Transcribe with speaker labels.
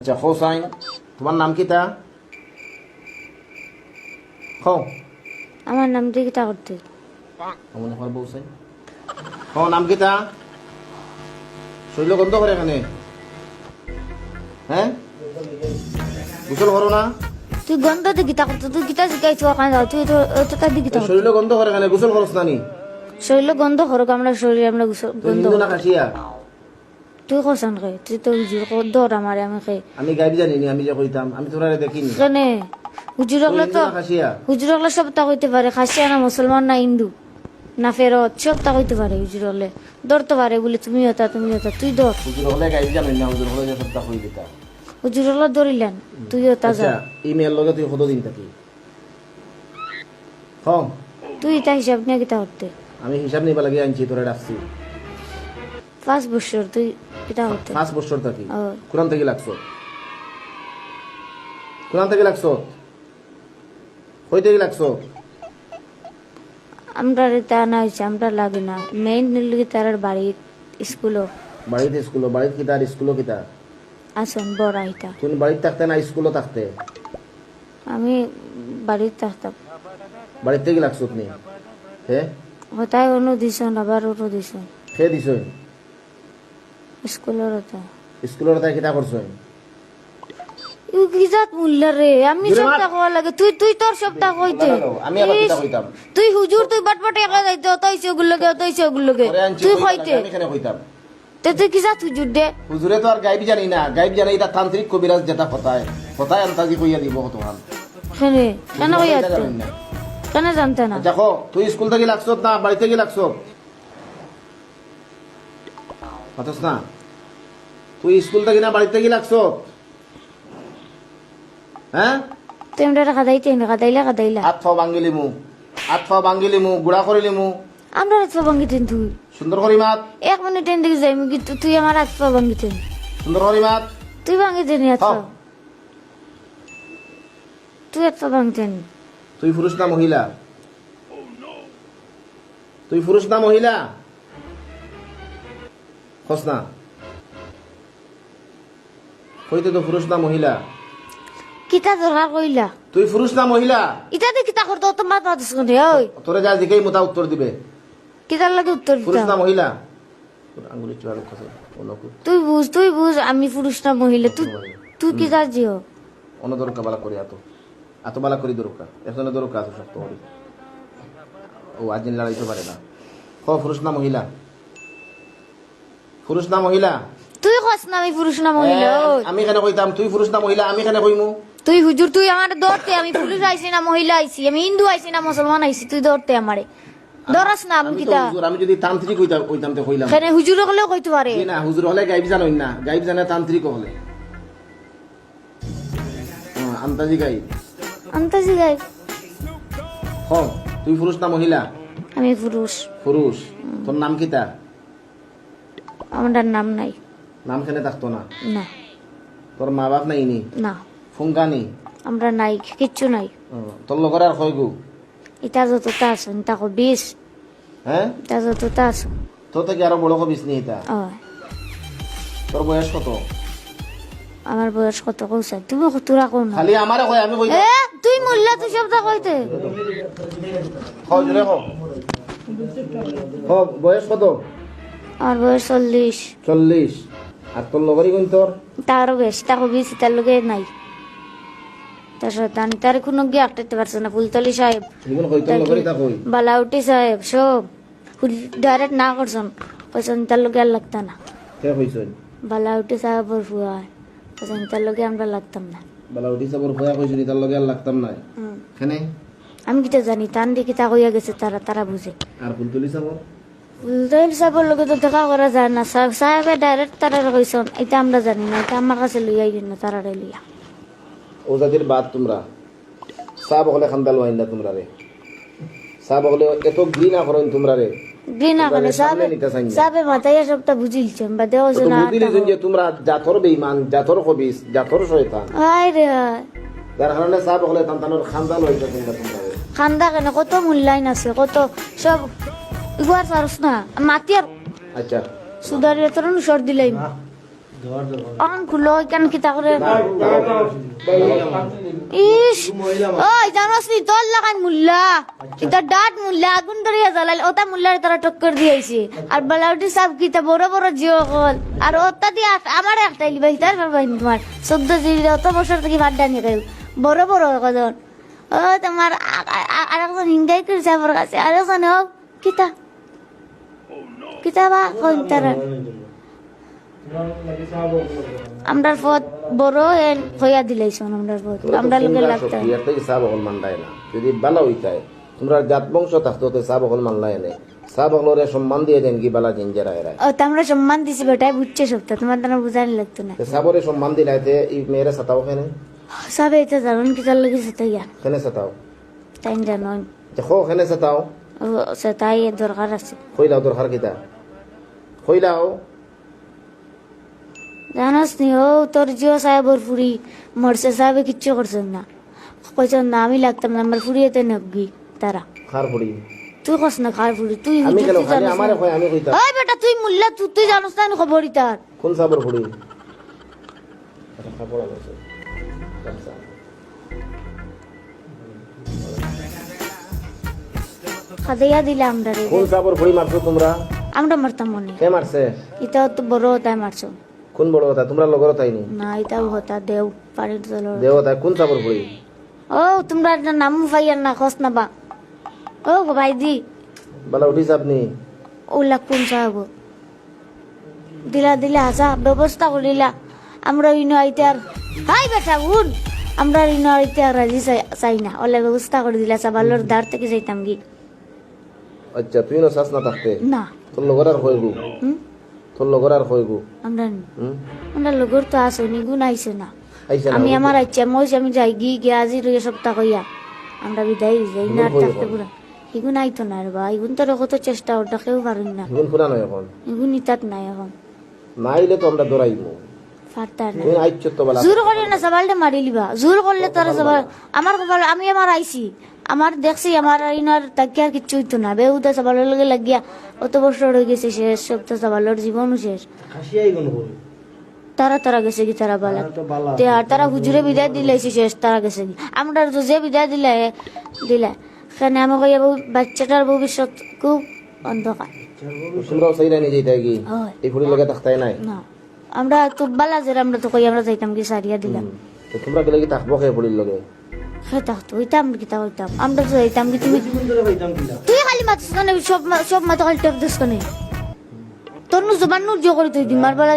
Speaker 1: আচ্ছা হোসাইন তোমার নাম কি তা? খো
Speaker 2: আমার নাম করতে।
Speaker 1: মনে হয় বউসাইন খ নাম কি তা? শৈল গন্ধ করে এখানে। হ্যাঁ? গোসল করো না।
Speaker 2: তুই গন্ধ দিকিতা করতে তুই গীতা শিখাইছো ওখানে যাও তুই তো তো তার দিকিতা করতে
Speaker 1: শৈল গন্ধ করে এখানে গোসল করছ না নি
Speaker 2: শরীর গন্ধ করো আমরা শরীর আমরা
Speaker 1: তুই
Speaker 2: গন্ধ
Speaker 1: না খাসিয়া
Speaker 2: তুই কসান খাই তুই? তো হুজুর দর আমার আমি খাই
Speaker 1: আমি গাইব জানি নি আমি যে কইতাম আমি তোরা দেখিনি
Speaker 2: কেনে হুজুর
Speaker 1: তুই।
Speaker 2: তো হুজুর হলে সব তা কইতে পারে খাসিয়া না মুসলমান না হিন্দু। না ফেরত সব তা কইতে পারে হুজুর হলে ধরতে পারে বলে তুমি হতা তুমি হতা তুই ধর
Speaker 1: হুজুর হলে গাইব জানি না হুজুর হলে যে সবটা কই দিতা
Speaker 2: হুজুর হলে ধরিলেন তুই হতা যা।
Speaker 1: আচ্ছা ইমেল লগে তুই কত দিন থাকি খ
Speaker 2: তুই তা হিসাব নিয়ে কিতা করতে
Speaker 1: আমি হিসাব নিবা লাগে আনছি তোরা ডাকছি
Speaker 2: পাঁচ বছর তুই কিতা করতে
Speaker 1: পাঁচ বছর থাকি। কোরআন থেকে লাগছো? কোরআন থেকে লাগছো? কই থেকে লাগছো?
Speaker 2: আমরা তা না হয়েছে আমরা লাগে না। মেইন নিলে তার বাড়ি স্কুলও
Speaker 1: বাড়িতে স্কুল বাড়িতে কিতা আর স্কুলও কিতা
Speaker 2: আসন বড় আইতা
Speaker 1: তুমি বাড়িতে থাকতে না স্কুলও থাকতে?
Speaker 2: আমি বাড়িতে থাকতাম।
Speaker 1: বাড়িতে থেকে লাগছো তুমি? হে?
Speaker 2: হতায় অনু দিছন আবার অনু দিছন
Speaker 1: সে দিছ?
Speaker 2: রে আমি কওয়া লাগে। তুই তুই তোর কইতে
Speaker 1: আমি আবার কইতাম?
Speaker 2: তুই হুজুর তুই বাটবাট একা যাইতে তুই
Speaker 1: কইতে। আমি কইতাম।
Speaker 2: তে তুই কিজাত হুজুর দে।
Speaker 1: হুজুরে তো আর গাইব জানি না গাইব জানি এটা তান্ত্রিক কবিরাজ যেটা কথায় কথায় আন্তাজি কইয়া দিব কতখান
Speaker 2: কেনে কেন কই
Speaker 1: এটা
Speaker 2: আসতে
Speaker 1: জানেন না।
Speaker 2: কেন জানতে না?
Speaker 1: দেখো তুই স্কুল থেকে লাগছো না বাড়ি থেকে লাগছো হতস না। তুই স্কুল থেকে না বাড়ি থেকে লাগছো? হ্যাঁ?
Speaker 2: তুই আমরা টাকা দাইতে টাকা দাইলা টাকা দাইলা
Speaker 1: হাত ফা ভাঙ্গিলি মু হাত ফা ভাঙ্গিলি মু গুড়া করিলি মু
Speaker 2: আমরা রাখবা ভাঙ্গিতেন তুই
Speaker 1: সুন্দর করি মাত।
Speaker 2: এক মিনিট এন দিকে যাই কিন্তু তুই আমার রাখবা ভাঙ্গিতেন
Speaker 1: সুন্দর করি মাত।
Speaker 2: তুই ভাঙ্গিতেন এত
Speaker 1: হ্যাঁ।
Speaker 2: তুই এত ভাঙতেন
Speaker 1: তুই পুরুষ না মহিলা? তুই পুরুষ না মহিলা? খস না কইতে তো পুরুষ না মহিলা।
Speaker 2: কিতা দরকার কইলা?
Speaker 1: তুই পুরুষ না মহিলা?
Speaker 2: ইটাতে কিতা করতে? অত মাত মাতিস কোনে ওই
Speaker 1: তোরে যা দিকেই মোটা উত্তর দিবে।
Speaker 2: কিতার লাগে উত্তর
Speaker 1: পুরুষ না মহিলা? আঙ্গুলি চুয়ার অনকু
Speaker 2: তুই বুঝ তুই বুঝ আমি পুরুষ না মহিলা। তুই তুই কিতা জিও
Speaker 1: অন দরকার বালা করি আতো। আতো বালা করি দরকার একজনে দরকার আছে শক্ত করি ও আজ দিন লড়াইতে পারে না। হ পুরুষ না মহিলা? পুরুষ না মহিলা?
Speaker 2: তুই কস না আমি পুরুষ না মহিলা ওই।
Speaker 1: আমি কেন কইতাম? তুই পুরুষ না মহিলা আমি কেন কইমু?
Speaker 2: তুই হুজুর তুই আমার দৌড়তে আমি পুরুষ আইছি না মহিলা আইছি আমি হিন্দু আইছি না মুসলমান আইছি তুই দৌড়তে আমারে। দরাস না আমি কিতা?
Speaker 1: হুজুর আমি যদি তান্ত্রিক হইতাম কইতাম তো কইলাম।
Speaker 2: কেন হুজুর হলেও কইতে পারে?
Speaker 1: না হুজুর হলে গাইব জানোই না গাইব জানে তান্ত্রিক হলে। হ্যাঁ, আন্তাজি গাইব।
Speaker 2: আন্তাজি গাই
Speaker 1: হ তুই পুরুষ না মহিলা?
Speaker 2: আমি পুরুষ।
Speaker 1: পুরুষ। তোর নাম কিতা?
Speaker 2: আমার নাম নাই।
Speaker 1: নাম কেনে থাকতো না?
Speaker 2: না।
Speaker 1: তোর মা বাপ নাই নি?
Speaker 2: না।
Speaker 1: ফুঙ্কানি
Speaker 2: আমরা নাই কিচ্ছু নাই।
Speaker 1: তোর লগর আর কয় গু?
Speaker 2: ইটা যতটা আছেন তাকো বিশ
Speaker 1: হ্যাঁ
Speaker 2: ইটা যতটা আছে।
Speaker 1: তোর থেকে আরও বড় কবিস নি এটা
Speaker 2: ও
Speaker 1: তোর বয়স কত?
Speaker 2: আমার বয়স কত কৌছে? তুমি তোরা কোন
Speaker 1: খালি আমারে কয় আমি কই
Speaker 2: এ তুই মূল্য তুই শব্দ কইতে।
Speaker 1: কয় জোরে কও হ বয়স কত?
Speaker 2: আমার বয়স চল্লিশ।
Speaker 1: চল্লিশ। আর তোর লগরই কোন তোর?
Speaker 2: তারও বেশ তাকো বিশ তার লগে নাই। তানি তার কোনো গিয়ে আটতে পারছে না ফুলতলি সাহেব।
Speaker 1: তোর
Speaker 2: বালাউটি সাহেব সব। ডাইরেক্ট না করছেন কইছেন তার লগে আর লাগতা না। বালাউটি সাহেবর ফুয়া। কইছেন তার লগে আমরা লাগতাম না।
Speaker 1: বালা উঠি সাবর ভয়া কইছিনি তার লগে আর লাগতাম
Speaker 2: হুম। আমি কিটা জানি তান দিয়ে তা কইয়া গেছে তারা তারা বুঝে।
Speaker 1: আর ফুলতুলি সাবর
Speaker 2: ফুলতলি সাহেবের লগে তো দেখা করা যায় না সাহেব সাহেবে ডাইরেক্ট তারা কইছেন এটা আমরা জানি না এটা আমার কাছে লইয়া গেল না তারা লইয়া
Speaker 1: ও জাতির বাদ তোমরা সাব হলে খান্দাল ওয়াইন্দা তোমরা রে সাব হলে এত ঘৃ না করেন তোমরা রে তোমরা
Speaker 2: করে সাহেব
Speaker 1: না।
Speaker 2: সাহেবে মাথায় সবটা বুঝিলছে বা দেওয়া
Speaker 1: তো
Speaker 2: না
Speaker 1: বুঝিলি যে তোমরা জাথর বেঈমান জাথর কবিস জাথর শয়তান
Speaker 2: হাই রে।
Speaker 1: যার কারণে সাব হলে তান্তানোর খান্দাল হইতে তোমরা তোমরা
Speaker 2: খান্দা কেন কত মূল্যায়ন আছে কত সব ইগুয়ার পারস না। মাতি আর
Speaker 1: আচ্ছা।
Speaker 2: সুদারি তরুণ সর দিলাই অন খুলো কেন কিতা করে ইস ওই জানোস নি তোর লাগান মুল্লা। কিতা ডাট মুল্লা আগুন ধরিয়া জ্বালাল ওটা মুল্লার তারা টক্কর দিয়েছে আর বালাউটি সাহেব কিতা বড় বড় জিও কল আর ওটা দিয়ে আমার একটা লিবা হিতার পারবাই তোমার। চোদ্দ জিবি অত বছর থেকে ভাত ডানি খাই বড় বড় কদন ও তোমার আ- আ- আ- আর একজন হিংগাই করেছে আমার কাছে। আর একজন হোক কিতা কিতা বা কইন তারা। আমরার পথ বড় এন হইয়া দিলাইছন আমরার পথ। আমরা লোকে লাগতাম।
Speaker 1: ইয়ার থেকে সাহ বকল না। যদি বালা হইতায় তোমরা জাত বংশ থাকতো তো সাহ বকল মানলাই নে। সাহ বকলরে সম্মান দিয়ে দেন কি বালা জিঞ্জারা এরা
Speaker 2: ও তো আমরা সম্মান দিছি বেটাই বুঝছে সবটা। তোমার তো বুঝানি লাগতো না।
Speaker 1: সাবরে সম্মান দিলাইতে এই মেয়েরা সাতাও খেনে
Speaker 2: সবে এটা জানুন কি তার লাগে সেটাইয়া
Speaker 1: খেনে সাতাও?
Speaker 2: তাই জানুন।
Speaker 1: দেখো খেনে সাতাও?
Speaker 2: ও সেটাই দরকার আছে।
Speaker 1: কইলাও দরকার কিতা? কইলাও।
Speaker 2: জানাস নি ও তোর জিও সাহেবর ফুরি মরসে সাহেবে কিচ্ছু করছেন না। কইছেন না আমি লাগতাম না আমার ফুরি নবগি তারা
Speaker 1: খার পড়ি
Speaker 2: তুই কস না খার ফুরি তুই
Speaker 1: আমি কেন খালি আমারে কই আমি কইতা
Speaker 2: ওই বেটা তুই মুল্লা তুই তুই জানোস না খবরই তার।
Speaker 1: কোন সাবর এটা খাপড় আছে।
Speaker 2: খাদাইয়া দিলে আমরা রে।
Speaker 1: কোন সাবর পড়ি মারছো তোমরা?
Speaker 2: আমরা মারতাম মনে।
Speaker 1: কে মারছে?
Speaker 2: ইটাও তো বড় হতায় মারছো।
Speaker 1: কোন বড় কথা? তোমরা লগর তাইনি
Speaker 2: না? এটাও হতা দেও পানির তলর
Speaker 1: দেবতা কোন সাবর পড়ি?
Speaker 2: ও তোমরা নাম পাইয়ার না খস না বা ও গো ভাই দি
Speaker 1: বালা উঠিস আপনি
Speaker 2: ওলা কোন সাহেব দিলা দিলা হাসা ব্যবস্থা করিলা আমরা ইনো আইতে আর হাই বেটা উন। আমরা ইনো আইতে আর রাজি চাই- না। ওলা ব্যবস্থা করে দিলা সাবালোর দাঁড় থেকে যাইতাম কি?
Speaker 1: আচ্ছা তুই না শ্বাস না থাকতে
Speaker 2: না।
Speaker 1: তোর লগর আর হয়ে গু
Speaker 2: হুম?
Speaker 1: তোর লগর আর হয়ে গু
Speaker 2: আমরা আমরা লগর তো আসো নি। গুণ আইসে না আমি আমার ইচ্ছা মই আমি যাই গি গিয়ে আজি রয়ে সপ্তাহ কইয়া আমরা বিদায় যাই না আর থাকতে পুরা ইগুন আইতো না রে বা ইগুন তো কত চেষ্টা ওটা কেউ পারুন না।
Speaker 1: গুণ ফুরা নয় এখন।
Speaker 2: ইগুন ইতাত নাই এখন।
Speaker 1: না আইলে তো আমরা দৌড়াইবো আইছ
Speaker 2: জোর করলে না সবালটা মারি লিবা। জোর করলে তোরা সবাল আমার কপাল আমি আমার আইছি। আমার দেখছি আমার ইনার তাকে আর কিচ্ছু হইতো না। বেউদা সবালের লগে লাগিয়া অত বছর হয়ে গেছে শেষ সব তো সবালের জীবনও শেষ। তারা তারা গেছে কি তারা বালা? তে আর তারা হুজুরে বিদায় দিলাইছে শেষ তারা গেছে কি? আমরা তো যে বিদায় দিলে দিলে। সেখানে আমাকে এই বউ- বাচ্চাটার ভবিষ্যৎ খুব অন্ধকার।
Speaker 1: তোমরাও সেই রানি যেটা কি? এই ফুড়ি লগে থাকতাই নাই?
Speaker 2: আমরা তো বালা যে আমরা তো কই আমরা যাইতাম কি সারিয়া দিলাম।
Speaker 1: তোমরা গেলে কি থাকব খেয়ে ফুড়ির লগে?
Speaker 2: খেতাম তো হইতাম কিতা হইতাম আমরা তো যাইতাম কি তুমি তুই খালি মাতিস কেন সব মা- সব মাথা খালি টেপ দিস কেন তোর নু জবান নু জো করে তুই দিমার বেলা